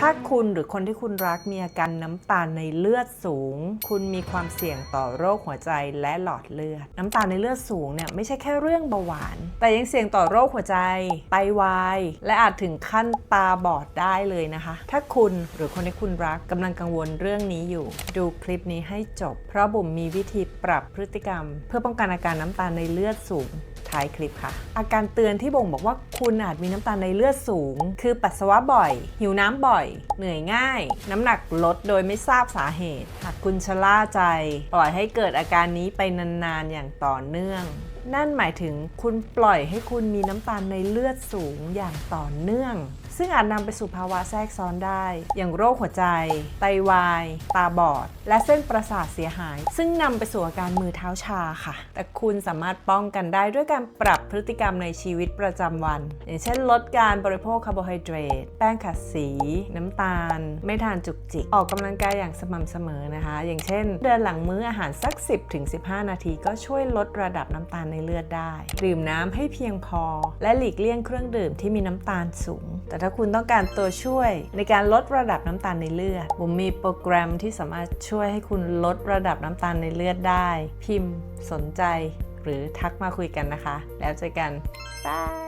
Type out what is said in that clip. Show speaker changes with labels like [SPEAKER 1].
[SPEAKER 1] ถ้าคุณหรือคนที่คุณรักมีอาการน้ำตาลในเลือดสูง คุณมีความเสี่ยงต่อโรคหัวใจและหลอดเลือด น้ำตาลในเลือดสูงเนี่ยไม่ใช่แค่เรื่องเบาหวาน แต่ยังเสี่ยงต่อโรคหัวใจไตวาย และอาจถึงขั้นตาบอดได้เลยนะคะ ถ้าคุณหรือคนที่คุณรักกำลังกังวลเรื่องนี้อยู่ ดูคลิปนี้ให้จบ เพราะบุ๋มมีวิธีปรับพฤติกรรม เพื่อป้องกันอาการน้ำตาลในเลือดสูง ท้ายคลิปค่ะ อาการเตือนที่บ่งบอกว่าคุณอาจมีน้ำตาลในเลือดสูง คือปัสสาวะบ่อย หิวน้ำบ่อย เหนื่อยง่าย น้ำหนักลดโดยไม่ทราบสาเหตุ หากคุณชะล่าใจ ปล่อยให้เกิดอาการนี้ไปนานๆอย่างต่อเนื่องนั่นหมายถึงคุณปล่อยให้คุณมีน้ำตาลในเลือดสูงอย่างต่อเนื่อง ซึ่งอาจนำไปสู่ภาวะแทรกซ้อนได้ อย่างโรคหัวใจ ไตวาย ตาบอด และเส้นประสาทเสียหาย ซึ่งนำไปสู่อาการมือเท้าชาค่ะ แต่คุณสามารถป้องกันได้ด้วยการปรับพฤติกรรมในชีวิตประจำวัน อย่างเช่น ลดการบริโภคคาร์โบไฮเดรตแป้งขัดสี น้ำตาล ไม่ทานจุกจิก ออกกำลังกายอย่างสม่ำเสมอนะคะ อย่างเช่น เดินหลังมื้ออาหารสัก 10-15 นาที ก็ช่วยลดระดับน้ำตาลในเลือดได้ ดื่มน้ำให้เพียงพอ และหลีกเลี่ยงเครื่องดื่มที่มีน้ำตาลสูง แต่ถ้าคุณต้องการตัวช่วยในการลดระดับน้ำตาลในเลือดผมมีโปรแกรมที่สามารถช่วยให้คุณลดระดับน้ำตาลในเลือดได้ พิมพ์สนใจ หรือทักมาคุยกันนะคะ แล้วเจอกันบาย